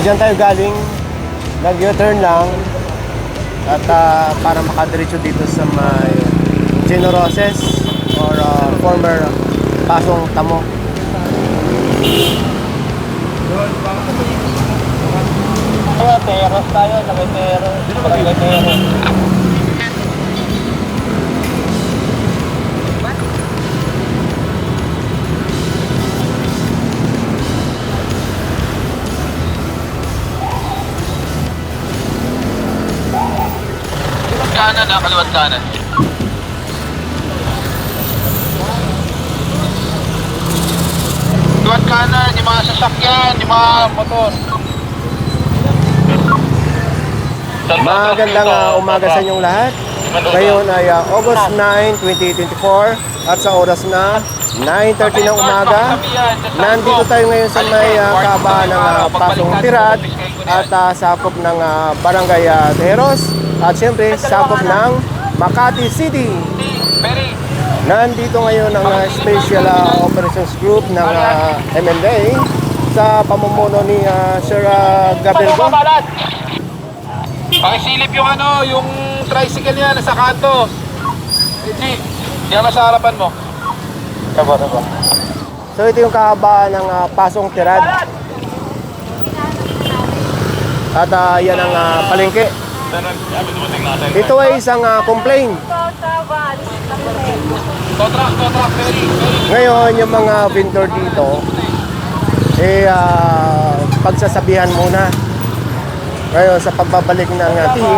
dyan tayo galing. Nag-U-turn lang. At ah, para makadiretso dito sa may Generoses or ah, former Pasong Tamo. Kaya teros tayo, nakay teros. Nakay teros. Kanan na, kaliwat kanan. Kaliwat kanan, yung mga sasakyan, yung mga motor. Magandang ah, umaga sa inyong lahat. Ngayon ay ah, August 9, 2024 at sa oras na 9.30 ng umaga. Nandito tayo ngayon sa may uh, kaabaan ng ah, Pasong Tirad at ah, sakop ng ah, Barangay Teros at siyempre sakop ng Makati City. Nandito ngayon ang ah, Special ah, Operations Group ng ah, MMDA sa pamumuno ni ah, Sir ah, Gabriel Go. balat! Pakisilip yung ano, yung tricycle niya nasa kanto. G, yan sa harapan mo. Tabo, tabo. So ito yung kahabaan ng ah, Pasong Tirad. At ah, yan ang ah, palengke. Ito ay isang ah, complaint. Ngayon, yung mga vendor dito, eh, ah, pagsasabihan muna. Ngayon, sa pagbabalik ng team,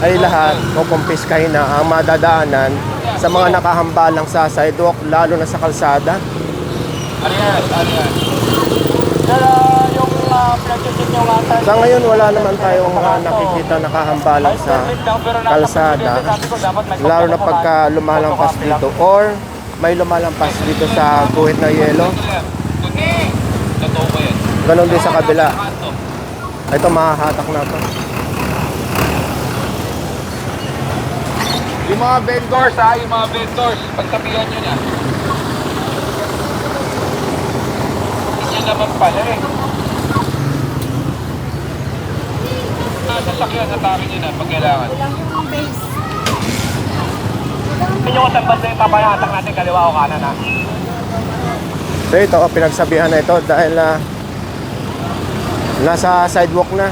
ay lahat kukumpiskahin na ang madadaanan sa mga nakahambalang sa sidewalk, lalo na sa kalsada. Yan? Ano Sa ngayon, wala naman tayong mga nakikita nakahambalang sa kalsada. Lalo na pagka lumalampas dito or may lumalampas dito sa guhit na yelo. Totoo ba yan? Ganon din sa kabila. Ito, mahahatak na to. Yung mga vendors ha, yung mga vendors, pagsabihan nyo na. Yan naman pala eh. Ah, sasakyan, hatakin nyo na pag kailangan. Hindi ko saan banda yung papayatak natin kaliwa o kanan ha. So ito, oh, pinagsabihan na ito dahil ah, nasa sidewalk na.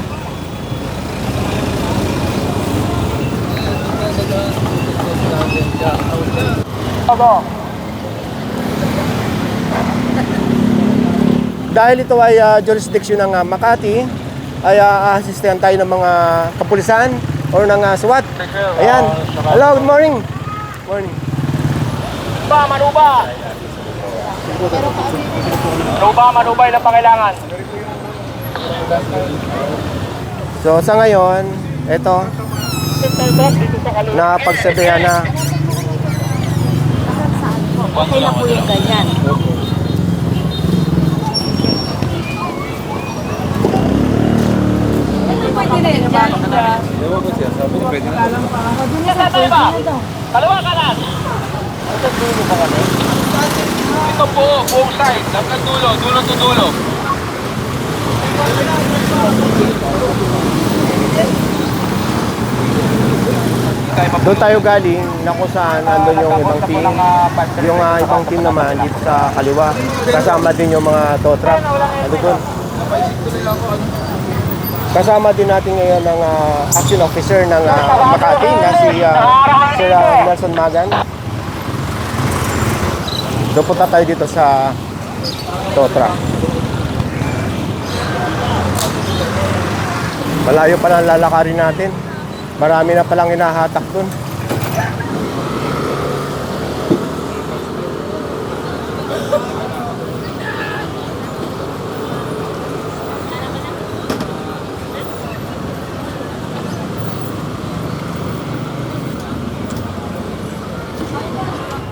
Tabo. Dahil ito ay ah, jurisdiction ng ah, Makati, ay uh, aasistihan tayo ng mga kapulisan or ng ah, SWAT. Ayan. Hello, good morning. Morning. Manuba, manuba. Manuba, manuba, ilan pa kailangan? So sa ngayon, ito, na pagsabihan na Okay na po yung ganyan. Pwede na yun dyan. Saan tayo ba? Kaliwa kanan. Ito po, buong side, hanggang dulo, dulo to dulo. Doon tayo galing na kung saan andun yung ibang team. Yung ah, ibang team naman dito sa kaliwa. Kasama din yung mga tow truck. Ano doon? Kasama din natin ngayon ng ah, action officer ng ah, Makati na si ah, Sir ah, Nelson Magan. So tayo dito sa tow truck. Malayo pa lang lalakarin natin. Marami na palang hinahatak dun.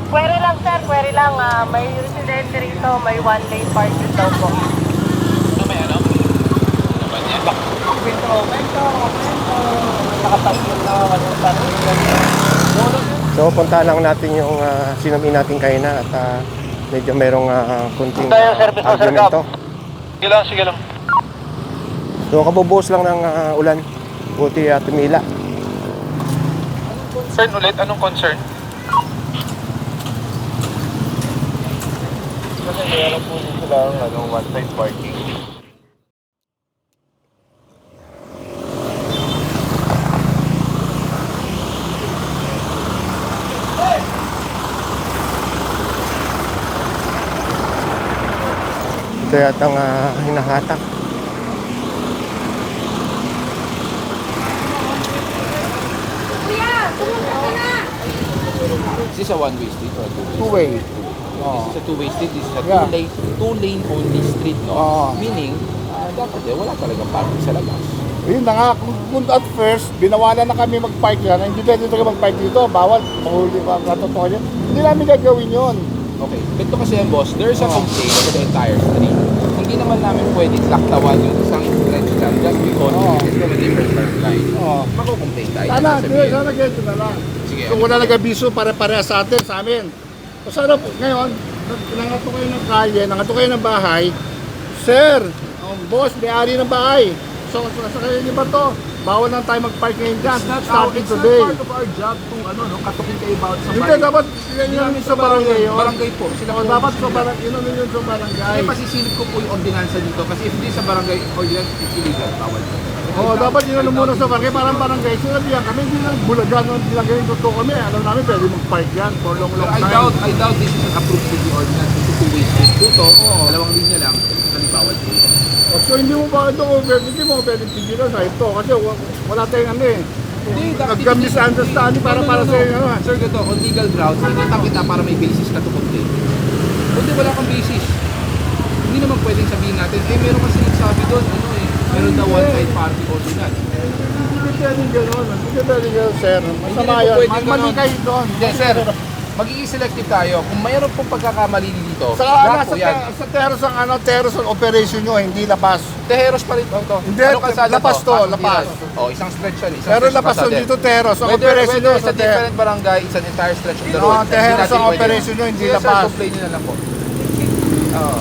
Query lang sir, query lang. ah, may residente rito, may one lane parking daw po. Ano may ano? Naman yan. Kwento, kwento, kwento. Nakatatlo na, walang parking. So punta lang natin yung uh, sinumin natin kayo na at ah, medyo merong uh, kunting Tayo, service mo, sir, argumento. Sige lang, sige lang. So kabubuhos lang ng ah, ulan. Buti at tumila. Concern ulit? Anong concern? Kasi meron po dito lang ano, one-side parking. Ito yata ang ah, hinahatak. Is this a one-way street or a two-way? Two-way. This is a two-way street. This is a Yeah. two-lane, two-lane only street, no? Oo. Meaning, ah, dapat eh, wala talagang parking sa labas. Yun na nga, kung, kung at first, binawalan na kami mag-park yan, hindi pwede talaga mag-park dito, bawal, mahuli pa, katotohanan yun. Hindi namin gagawin yun. Okay, ito kasi yan boss, there's a Oo. complaint over the entire street. Hindi naman namin pwede laktawan yung isang stretch lang just because Oo. it's from a different turn line. Oo. Mako-complain tayo. Sana, di- sana ganito na lang. Sige, Kung wala nag-abiso para pareha sa atin, sa amin. O sana po, ngayon, nangato kayo ng kalye, nangato kayo ng bahay, Sir, ang boss, may-ari ng bahay. So, sa, kayo niyo ba to? Bawal lang tayo mag-park ngayon dyan. Starting today. of our job kung ano, no, katukin kayo about sa Hindi, dapat yan yun sa barangay yun. Barangay po. Sila po. dapat sa barangay, yun yun sa barangay. Kaya pasisilip ko po yung ordinansa dito kasi if hindi sa barangay ordinance, it's illegal. Bawal po. Oo, dapat yun ang muna sa barangay, parang barangay. Sinabihan kami, hindi lang bulagan, hindi lang ganyan totoo kami. Alam namin, pwede mag-park yan for long, long I time. doubt, I doubt this is an approved city ordinance. This is two-way street. Dito, dalawang linya lang. Technically bawal po. O, So hindi mo ba ito hindi mo pwede pigilan sa ito kasi wa- wala tayong ano eh. Hindi, Nagka-misunderstanding para para sa ano. ah. Sir, ganito, on legal grounds, inatang kita para may basis ka to complain. Kundi wala kang basis. Hindi naman pwedeng sabihin natin, eh meron kasi nagsabi doon, ano eh, meron daw one side party ordinance. Hindi pwedeng gano'n. Hindi pwedeng gano'n, sir. Masama rin po yun. pwedeng Ma- Mali ganon. kayo doon. Hindi, sir, magiging selective tayo. Kung mayroon pong pagkakamali dito, Sa, po yan. te- sa terrace ang ano, terrace ang operation nyo, hindi labas. Teheros pa rin to. to. Hindi, lapas to, lapas. Tiras. Oh, isang stretch yan. Isang Pero stretch labas pasada. yun dito terrace. Ang Whether, operation whether nyo it's sa a terrace. different barangay, it's an entire stretch of the Oo, road. Hindi Teheros natin ang pwede- operation nyo, hindi Sige, sir, labas. complain nyo na lang po. Oo.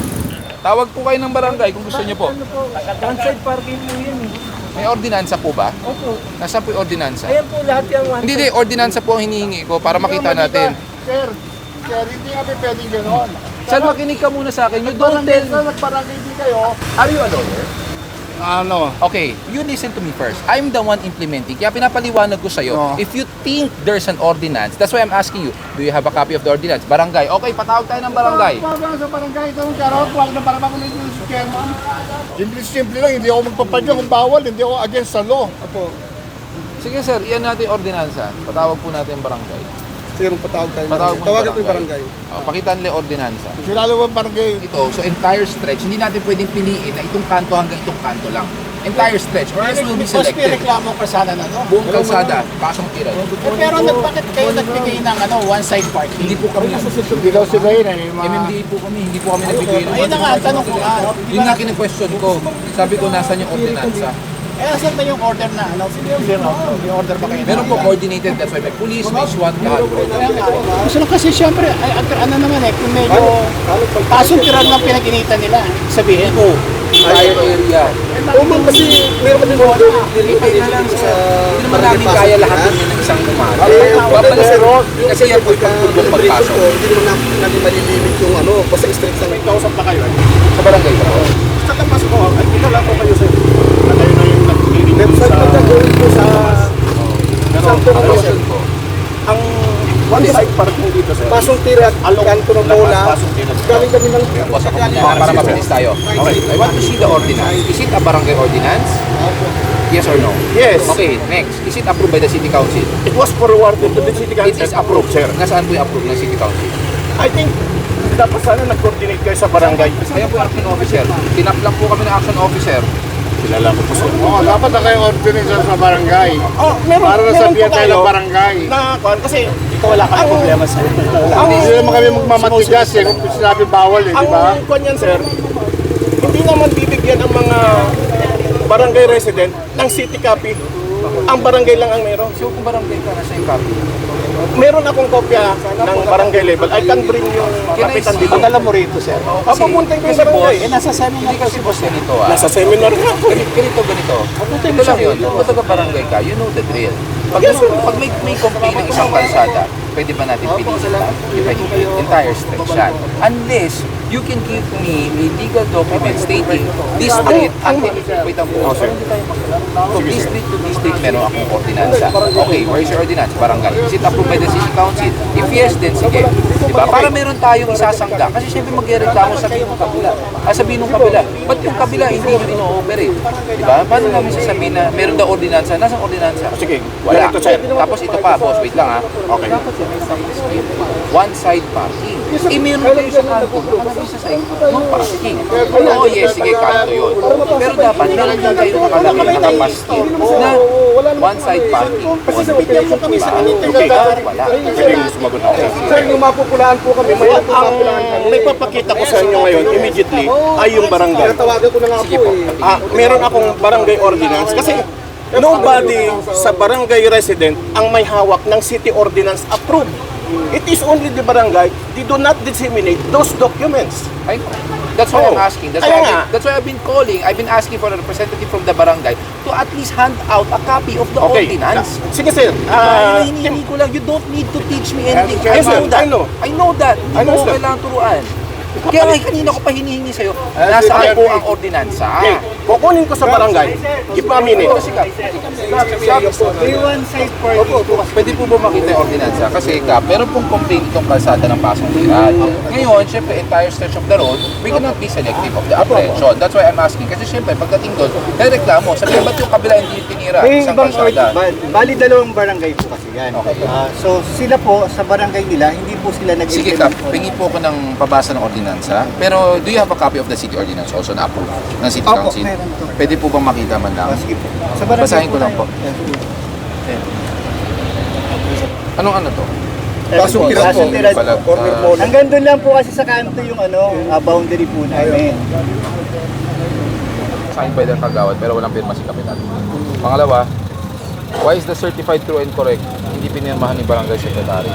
Tawag po kayo ng barangay kung gusto nyo po. One-side parking po yan eh. May ordinansa po ba? Opo. Nasaan po yung ordinansa? Ayan po lahat yung one Hindi, hindi. Ordinansa po ang hinihingi ko para makita natin. Sir, sir, hindi kami pwedeng gano'n. Sir, makinig ka muna sa akin. You don't Barangay, tell... nagbarangay din kayo. Are you a lawyer? Ano? Okay, you listen to me first. I'm the one implementing. Kaya pinapaliwanag ko sa'yo, Oo. if you think there's an ordinance, that's why I'm asking you, do you have a copy of the ordinance? Barangay. Okay, patawag tayo ng barangay. Tawag lang sa barangay. Ito ang karot. Huwag na para makulit yung chairman. Simple-simple lang. Hindi ako magpapadya kung bawal. Hindi ako against sa law. Opo. Sige sir, iyan natin ordinansa. Patawag po natin barangay. Sige, patawag tayo. Patawag mo Tawagan po yung barangay. Oh, pakita nila yung ordinansa. Kilala mo ang barangay. Ito, so entire stretch, hindi natin pwedeng piliin na itong kanto hanggang itong kanto lang. Entire stretch, or else will be selected. reklamo ka sana na no? Buong kalsada, pasong tira. Eh, pero nag, bakit kayo nagbigay ng ano, one-side parking? Hindi po kami, Hindi daw sila yun. eh, yung mga- MMDA po kami, hindi po kami nagbigay ng Ayun na nga, ang tanong ko nga. Yun nga kine-question ko. Sabi ko, nasan yung ordinansa? Eh, asan ba yung order na ano? Clear out? May order ba kayo? na- Meron po coordinated, that's why may police, may SWAT, lahat Gusto lang kasi siyempre, ay, ang- ano naman eh, kung medyo pasong tiran lang pinag-initan nila, sabihin. Po, entire area. Umang kasi meron kami order. Hintay na lang sa... Hindi naman namin kaya lahat yun ng isang umaga. Eh, Babalik kasi Ron, Kasi yan po yung pagtulong pagpasok. Hindi naman namin malilimit yung ano, basta straight lang. Kausap na kayo. Sa barangay pa po. Sa tapas ko, ay dito lang po kayo sa na kayo na yung nag-clearing Website sa... pagkagawin ko sa Pero Sakto ang po. question ko, Ang one-side parking dito, sir. Pasong Tirat, Kanto. Pasong tiran. Galing kami ng muna para mabilis tayo. Okay, I want to see the ordinance. Is it a barangay ordinance? Yes or no? Yes. Okay, next. Is it approved by the city council? It was forwarded to the city It council. is approved, sir. Nasaan po yung approved ng city council? I think dapat sana nag-coordinate kayo sa barangay. Kaya po action officer. Tinap lang po kami ng action officer. Kilala ko po sir. Oo, dapat na kayo ordinance sa barangay. Oh, meron, Para meron nasabihan po tayo ng barangay. na kuan kasi ikaw wala kang problema sa Hindi naman kami magmamatigas eh kung sinabi bawal eh, di Ang ba? kuan yan sir, hindi naman bibigyan ang mga barangay resident ng city copy. Ang barangay lang ang meron. So kung barangay ka, nasa yung copy. Meron akong kopya ng barangay level. I can bring yung kapitan dito. Padala mo rito, sir. Papapuntin ko yung kasi boss, barangay. Eh, nasa seminar Hindi kasi boss ganito ah. Nasa seminar nga ako. Ganito, ganito, ganito. Ito lang yun. Kung taga barangay ka, you know the drill. Pag, pag may, may complaint ng isang kalsada, pwede ba natin pilitin lang? Di ba hindi? Entire stretch yan. Unless you can give me a legal document stating this street, until, wait lang po. From this street to this street, meron akong ordinansa. Okay, where's your ordinance? Barangay. Is it approved by the city council? If yes, then sige. Diba? Para meron tayong isasangga. Kasi syempre magreklamo sabihin ng kabila. Ah, sabihin ng kabila. Ba't yung kabila hindi nyo ino-operate? Diba? Paano namin sasabihin na meron daw ordinansa? Nasaan ordinansa? Sige, Wala. ganito, sir. Tapos ito pa, boss, wait lang ha. Okay. Dapat yan ay One side parking. Eh, meron kayo sa kanto. Nakalagay sa side. No parking. Oo, yes, sige, kanto yun. Pero dapat, meron din kayo nakalagay na kapaskin na one side parking. One Bigyan mo kami sa Okay, dapat wala. Pwede yung sumagot ako. Sir, yung mapupulaan po kami, may ang may papakita ko sa inyo ngayon immediately ay yung barangay. Tawagan ko na nga Sige po po. eh. Ah, meron akong barangay ordinance kasi nobody sa barangay resident ang may hawak ng city ordinance approved. It is only the barangay, they do not disseminate those documents. Ay, that's why I'm Oo. asking. That's Kaya why, I've nga. been, that's why I've been calling. I've been asking for a representative from the barangay to at least hand out a copy of the Okay. ordinance. Sige sir, Ah, ah, hinihingi ko lang, you don't need to teach me anything. I Yes, sir. know that. I know. I know that. Hindi I know, mo sir. kailangan turuan. Kaya nga kanina ko pa hinihingi sa'yo, nasaan po ang ordinansa? okay, kukunin ko sa barangay, give me a minute. Pwede po ba makita yung ordinansa? Kasi ka, meron pong complaint itong kalsada ng Pasong Liran. Ngayon, syempre, entire stretch of the road, we cannot be selective of the apprehension. That's why I'm asking. Kasi syempre, pagdating doon, may reklamo. Sabi ba't yung kabila hindi tinira? May Isang ibang kalsada. ba- bali dalawang barangay po yan. Okay. Ah, so sila po sa barangay nila, hindi po sila nag Sige Kap, pingi po ko ng pabasa ng ordinansa. Pero do you have a copy of the city ordinance also na approved ng city Opo, council? meron po. Pwede po bang makita man lang? Ah, sige po. Sa barangay Basahin ko lang po. Anong ano to? Pasong po, tiran. Pasong Corner po. Hanggang doon lang po kasi sa kanto yung ano, ah, boundary po namin. Signed by the kagawad pero walang pirma si kapitan. Pangalawa, why is the certified true and correct hindi pinirmahan ni barangay secretary?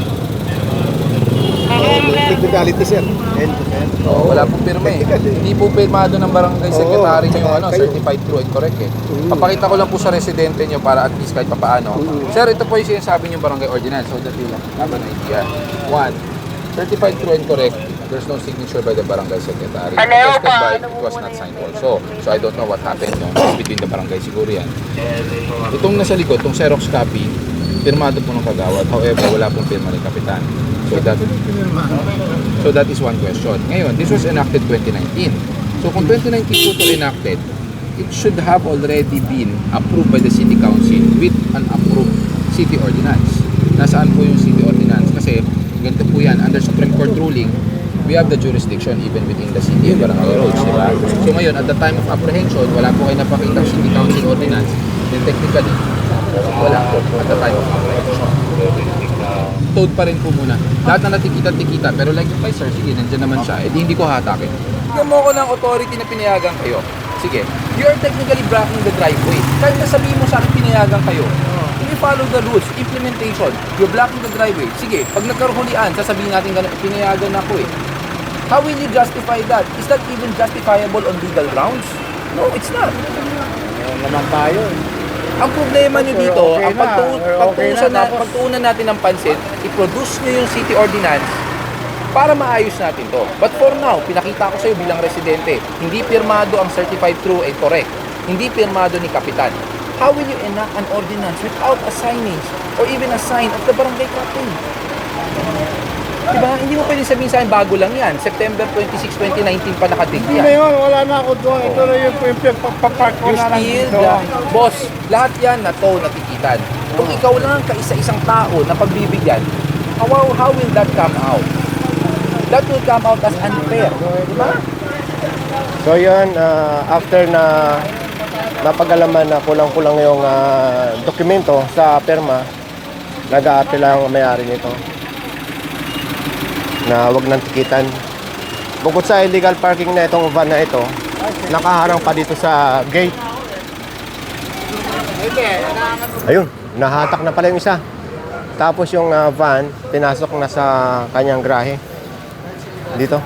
Technicality sir. Po, sir. Oh, wala pong pirma eh. Hindi po pirmado ng barangay secretary nyo yung ano, certified true and correct eh. Papakita ko lang po sa residente nyo para at least kahit papaano. Sir, ito po yung sinasabi nyo barangay ordinance so that you have an idea. One, certified true and correct, there's no signature by the barangay secretary. Attested by, it was not signed also. So I don't know what happened no, between the barangay siguro yan. Itong nasa likod, itong Xerox copy, pirmado po ng kagawad. However, wala pong pirma ni Kapitan. So that, so that is one question. Ngayon, this was enacted 2019. So kung 2019 po ito enacted, it should have already been approved by the City Council with an approved city ordinance. Nasaan po yung city ordinance? Kasi ganito po yan, under Supreme Court ruling, we have the jurisdiction even within the city of Barangay Roads, di ba? So ngayon, at the time of apprehension, wala po kayo napakita city council ordinance, then technically, wala po at the time of apprehension. Toad pa rin po muna. Lahat na natikita-tikita, pero like yung kay sir, sige, nandyan naman siya, edi hindi ko hatakin. Bigyan mo ko ng authority na pinayagan kayo. Sige, you're technically blocking the driveway. Kahit na sabihin mo sa akin pinayagan kayo, you follow the rules, implementation, you're blocking the driveway. Sige, pag nagkaroon sasabihin natin ganun, pinayagan ako eh. How will you justify that? Is that even justifiable on legal grounds? No, it's not. naman tayo. Ang problema nyo dito, okay ang na, pagtu- we're okay pagtuusan, na, na, pagtuunan natin ng pansin, i-produce nyo yung city ordinance para maayos natin to. But for now, pinakita ko sa'yo bilang residente, hindi pirmado ang certified true and correct. Hindi pirmado ni Kapitan. How will you enact an ordinance without a signage or even a sign of the barangay captain? Diba? Hindi mo pwedeng sabihin sa akin, bago lang yan. September 26, 2019 pa nakadig Hindi yan. na yun, wala na ako doon. Ito na yung, pagpapark ko na lang still, dito. boss, lahat yan na to natikitan. Kung ikaw lang ang kaisa-isang tao na pagbibigyan, how, how will that come out? That will come out as unfair. Di ba? So yun, ah, after na napagalaman na kulang-kulang yung ah, dokumento sa perma, nag-aapela ang may-ari nito na wag nang tikitan. Bukod sa illegal parking na itong van na ito, nakaharang pa dito sa gate. Ayun, nahatak na pala yung isa. Tapos yung ah, van, pinasok na sa kanyang grahe. Dito.